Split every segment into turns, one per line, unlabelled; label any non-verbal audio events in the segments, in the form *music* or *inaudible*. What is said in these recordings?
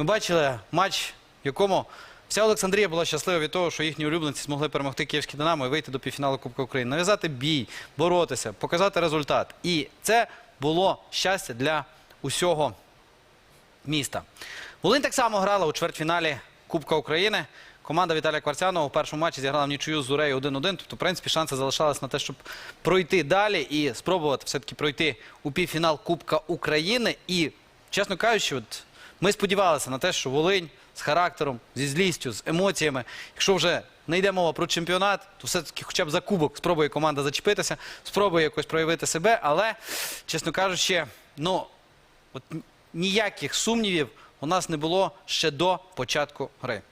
Ми бачили матч, в якому вся Олександрія була щаслива від того, що їхні улюбленці змогли перемогти київський Динамо і вийти до півфіналу Кубка України. Нав'язати бій, боротися, показати результат. І це було щастя для усього міста. Волинь так само грала у чвертьфіналі Кубка України. Команда Віталія Кварцянова у першому матчі зіграла в нічию з Зурею 1-1. Тобто, в принципі, шанси залишалися на те, щоб пройти далі і спробувати все-таки пройти у півфінал Кубка України. І, чесно кажучи, от ми сподівалися на те, що Волинь з характером, зі злістю, з емоціями, якщо вже не йде мова про чемпіонат, то все-таки хоча б за кубок спробує команда зачепитися, спробує якось проявити себе. Але, чесно кажучи, ну от ніяких сумнівів у нас не було ще до початку гри.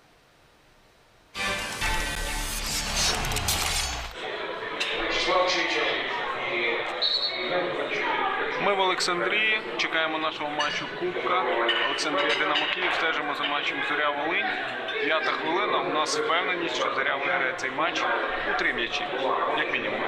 Ми в Олександрії чекаємо нашого матчу Кубка. Олександрія Динамо Київ стежимо за матчем Зоря Волинь. П'ята хвилина. У нас впевненість, що Зоря виграє цей матч у три м'ячі, як мінімум.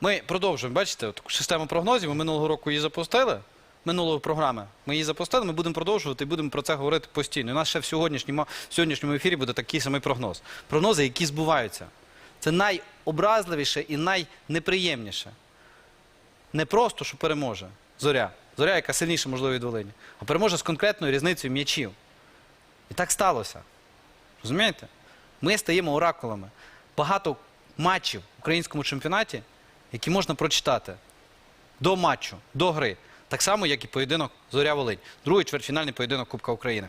Ми продовжуємо, бачите, от систему прогнозів. Ми минулого року її запустили. Минулої програми ми її запустили. Ми будемо продовжувати і будемо про це говорити постійно. У нас ще в сьогоднішньому, в сьогоднішньому ефірі буде такий самий прогноз. Прогнози, які збуваються. Це найобразливіше і найнеприємніше. Не просто, що переможе зоря. Зоря, яка сильніша, можливо, від Волині, а переможе з конкретною різницею м'ячів. І так сталося. Розумієте? Ми стаємо оракулами. Багато матчів в українському чемпіонаті, які можна прочитати до матчу, до гри. Так само, як і поєдинок Зоря Волинь. Другий чвертьфінальний поєдинок Кубка України.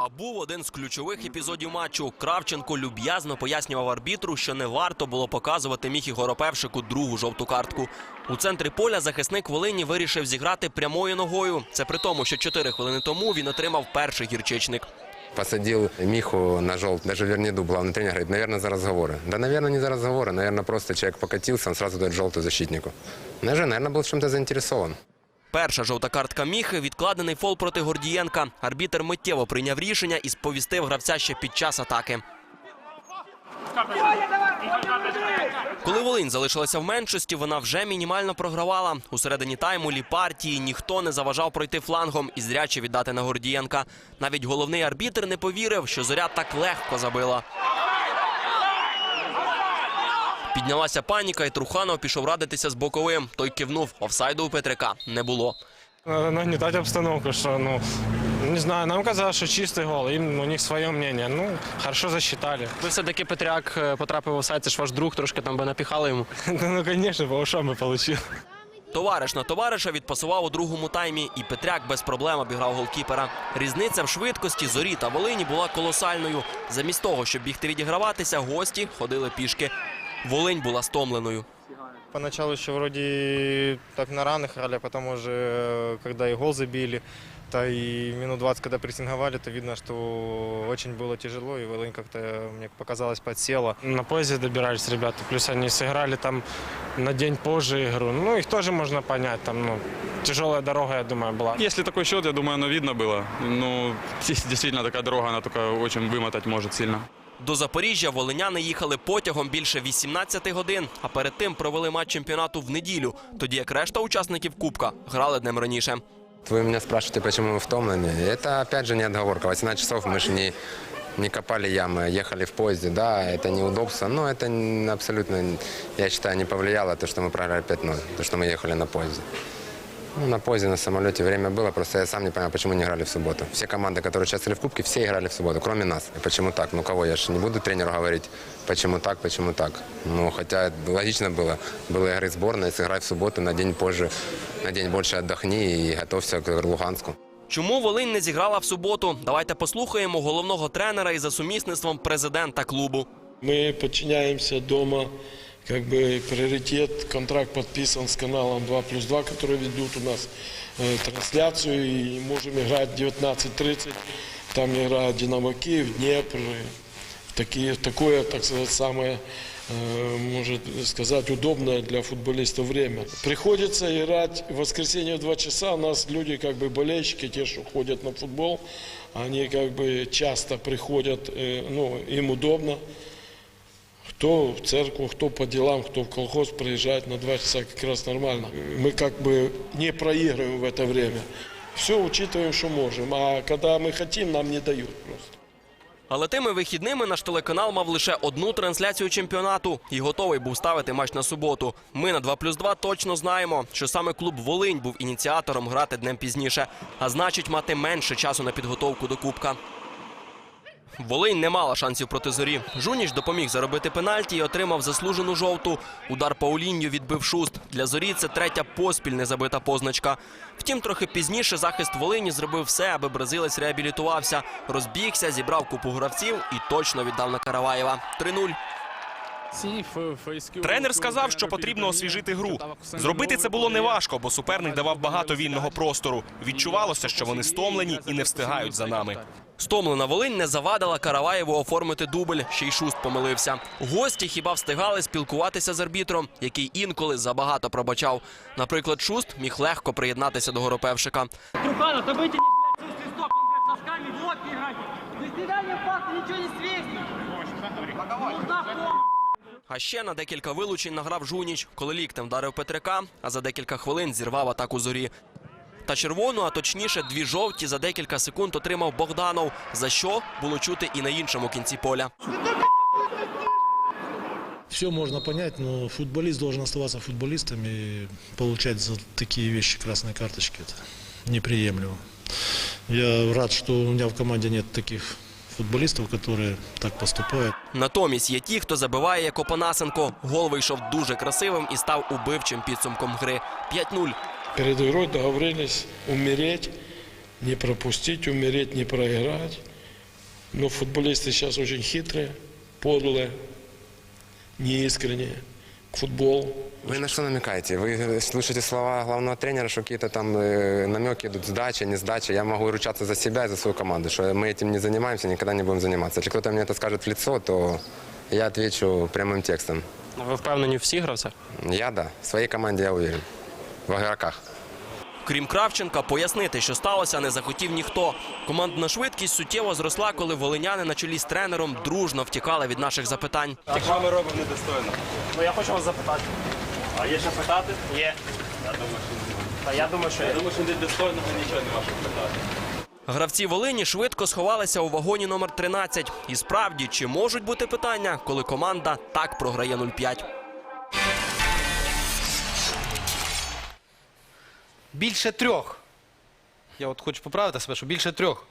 А був один з ключових епізодів матчу. Кравченко люб'язно пояснював арбітру, що не варто було показувати Міхі Горопевшику другу жовту картку. У центрі поля захисник Волині вирішив зіграти прямою ногою. Це при тому, що 4 хвилини тому він отримав перший гірчичник.
Посадил Миху на желт, даже Верниду, главный тренер, говорит, наверное, за разговоры. Да, наверное, не за разговоры, наверное, просто человек покатился, он сразу дает желтую защитнику. Даже, наверное, был в чем-то заинтересован.
Перша жовта картка Міхи відкладений фол проти Гордієнка. Арбітер миттєво прийняв рішення і сповістив гравця ще під час атаки. Коли Волинь залишилася в меншості, вона вже мінімально програвала. У середині тайму лі партії ніхто не заважав пройти флангом і зряче віддати на Гордієнка. Навіть головний арбітр не повірив, що зоря так легко забила. Піднялася паніка, і Труханов пішов радитися з боковим. Той кивнув. Офсайду у Петрика не було.
Надо нагнетать обстановку, что, ну, не знаю, нам казалось, что чистый гол, им, у них свое мнение. Ну, хорошо засчитали.
Ви все-таки Петряк е, потрапив у сайт, це ж ваш друг, трошки там би напіхали йому. *laughs*
Ну, конечно, по ушам бы получил.
Товариш на товариша відпасував у другому таймі, і Петряк без проблем обіграв голкіпера. Різниця в швидкості зорі та Волині була колосальною. Замість того, щоб бігти відіграватися, гості ходили пішки. Волинь була стомленою.
Поначалу еще вроде так на равных играли, а потом уже, э, когда и гол забили, то и минут 20, когда прессинговали, то видно, что очень было тяжело, и Волынь как-то, мне показалось, подсела.
На поезде добирались ребята, плюс они сыграли там на день позже игру. Ну, их тоже можно понять, там, ну, тяжелая дорога, я думаю, была.
Если такой счет, я думаю, оно видно было. Ну, *laughs* действительно, такая дорога, она только очень вымотать может сильно.
До Запоріжжя волиняни їхали потягом більше 18 годин, а перед тим провели матч чемпіонату в неділю, тоді як решта учасників Кубка грали днем раніше.
Вы меня спрашиваете, почему мы в Томлане. Это, опять же, не отговорка. 18 часов мы же не, не копали ямы, а ехали в поезде. Да, это неудобство, но это н- абсолютно, я считаю, не повлияло то, что мы проиграли 5-0, то, что мы ехали на поезде. Ну, на поезде, на самолете время было, просто я сам не понимаю, почему не играли в субботу. Все команды, которые участвовали в Кубке, все играли в субботу, кроме нас. И почему так? Ну, кого? Я же не буду тренеру говорить, почему так, почему так. Ну, хотя логично было. Было игры сборной, сыграй в субботу, на день позже, на день больше отдохни и готовься к Луганску.
Чому Волинь не зіграла в суботу? Давайте послухаємо головного тренера і за сумісництвом президента клубу.
Мы подчиняемся дома, Как бы приоритет, контракт подписан с каналом 2 плюс 2, который ведут у нас э, трансляцию, и можем играть в 19.30, там играет Динамо Киев, Днепр, и такие, такое, так сказать, самое э, может сказать, удобное для футболистов время. Приходится играть в воскресенье в 2 часа. У нас люди, как бы болельщики, те, что ходят на футбол, они как бы часто приходят, э, ну, им удобно. Кто в церковь, кто по делам, кто в колхоз приезжает на 2 часа, как раз нормально. Мы как бы не проигрываем в это время. Все учитываем, что можем. А когда мы хотим, нам не дают просто.
Але тими вихідними наш телеканал мав лише одну трансляцію чемпіонату і готовий був ставити матч на суботу. Ми на 2 плюс 2 точно знаємо, що саме клуб Волинь був ініціатором грати днем пізніше, а значить мати менше часу на підготовку до кубка. Волинь не мала шансів проти зорі. Жуніч допоміг заробити пенальті і отримав заслужену жовту. Удар Пауліньо відбив шуст. Для зорі це третя поспіль незабита позначка. Втім, трохи пізніше захист Волині зробив все, аби бразилець реабілітувався, розбігся, зібрав купу гравців і точно віддав на Караваєва. 3-0.
Тренер сказав, що потрібно освіжити гру. Зробити це було неважко, бо суперник давав багато вільного простору. Відчувалося, що вони стомлені і не встигають за нами.
Стомлена Волинь не завадила Караваєву оформити дубль, ще й шуст помилився. Гості хіба встигали спілкуватися з арбітром, який інколи забагато пробачав. Наприклад, шуст міг легко приєднатися до Горопевшика.
Труханов, да выйти не блядь, стоп, блядь, носками в лоб не играйте. До свидания, папа, не. Нужна помощь.
А ще на декілька вилучень награв Жуніч, коли ліктем вдарив Петрика, а за декілька хвилин зірвав атаку зорі Та червону, а точніше дві жовті за декілька секунд отримав Богданов, за що було чути і на іншому кінці поля.
Все можно понять, но футболист должен оставаться футболистом и получать за такие вещи красные карточки. Это неприемлемо. Я рад, что у меня в команде нет таких футболистов, которые так поступают.
Натомість є ті, хто забиває як Опанасенко. Гол вийшов дуже красивим і став убивчим підсумком гри. 5-0.
Перед игрой договорились умереть, не пропустить, умереть, не проиграть. Но футболисты сейчас очень хитрые, подлые, неискренние к футболу.
Вы на что намекаете? Вы слышите слова главного тренера, что какие-то там э, намеки идут, сдача, не сдача. Я могу ручаться за себя и за свою команду, что мы этим не занимаемся, никогда не будем заниматься. Если кто-то мне это скажет в лицо, то я отвечу прямым текстом.
Ви впевнені в всіх гравцях?
Я да, в своей команде я уверен. В игроках.
Крім Кравченка, пояснити, що сталося, не захотів ніхто. Командна швидкість суттєво зросла, коли волиняни на чолі з тренером дружно втікали від наших запитань.
Що ми робимо недостойно?
Ну я хочу вас запитати.
А є що питати?
Є.
Я думаю, що
Та я думаю, що
я думаю, що недостойного нічого нема що питати.
Гравці Волині швидко сховалися у вагоні номер 13. І справді, чи можуть бути питання, коли команда так програє 0-5?
Більше трьох. Я от хочу поправити себе, що більше трьох.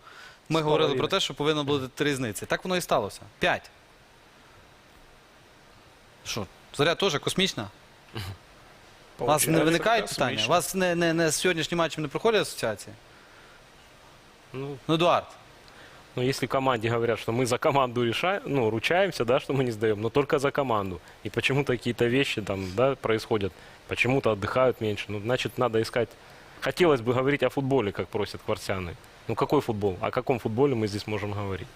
Ми говорили про те, що повинно бути три різниці. Так воно і сталося. П'ять. Що, зоря теж космічна? У вас не виникають питання? У вас не, не, не з сьогоднішнім матчем не проходять асоціації?
Ну,
Ну, Едуард.
Ну, если команде говорят, что мы за команду решаем, ну, ручаемся, да, что мы не сдаем, но только за команду. И почему-то какие-то вещи там, да, происходят, почему-то отдыхают меньше. Ну, значит, надо искать. Хотелось бы говорить о футболе, как просят кварцяны. Ну, какой футбол? О каком футболе мы здесь можем говорить?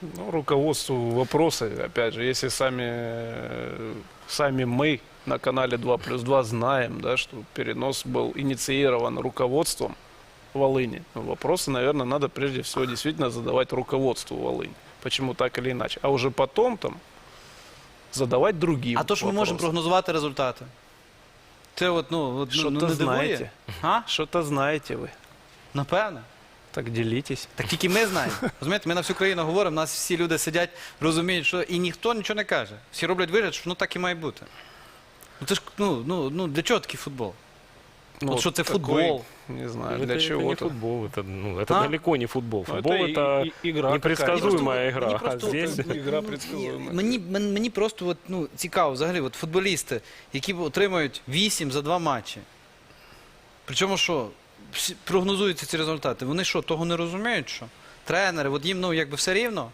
Ну, руководству вопросы, опять же, если сами, э, сами мы на канале 2 плюс 2 знаем, да, что перенос был инициирован руководством Волыни, ну, вопросы, наверное, надо прежде всего действительно задавать руководству Волыни. Почему так или иначе. А уже потом там задавать другим
А то, що ми можемо
вопросы.
прогнозувати результати. Це от, ну, от, ну,
Что-то
ну, не дивує?
знаете.
А?
Что-то знаете вы.
Напевне.
Так делитесь.
Так тільки ми знаємо. Розумієте, ми на всю країну говоримо, нас всі люди сидять, розуміють, що і ніхто нічого не каже. Всі роблять вигляд, що ну так і має бути. Ну це ж ну, ну, ну для чого такий футбол?
Ну,
От що це
такой,
футбол?
Не знаю,
это,
для
это
чего
не футбол, это, ну, это
А?
далеко не футбол.
Ну,
Футбол
это
это,
и- и- игра
непредсказуемая
какая-то.
игра.
Мені просто-
а здесь...
Игра предсказуемая.
Мені, мені, мені просто от, ну, цікаво взагалі, от футболісти, які отримують 8 за 2 матчі. Причому що, всі- прогнозуються ці результати. Вони що, того не розуміють, що? Тренери, от їм ну, якби все рівно.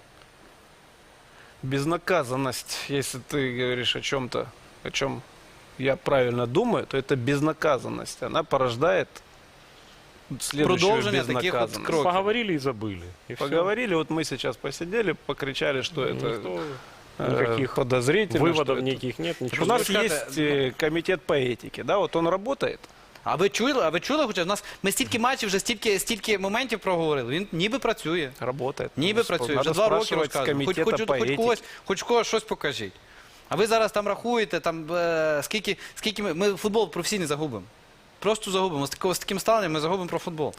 Безнаказанность, если ты говоришь о чем-то, о чем я правильно думаю, то это безнаказанность. Она порождает следующую
Продолжение таких вот
безнаказанность.
кроков.
Поговорили и забыли. И всё.
Поговорили, вот мы сейчас посидели, покричали, что
Ну,
это
что-
э,
Никаких
подозрительно. что
Выводов
это-
никаких нет,
Так
ничего.
У нас
Вы скажете,
есть э, комитет по этике, да, вот он работает.
А ви чули? А ви чули? Хоча в нас ми стільки матчів, вже стільки, стільки моментів проговорили. Він ніби працює.
Работает.
Ніби
Ну,
працює.
надо
Вже два роки
спрашивать с
розказує. Хоч,
комитета
хоч,
по
хоч,
этике.
когось, хоч когось щось покажіть. А ви зараз там рахуєте, там, е, скільки, скільки ми, ми футбол професійний загубимо. Просто загубимо. З, з таким ставленням ми загубимо про футбол.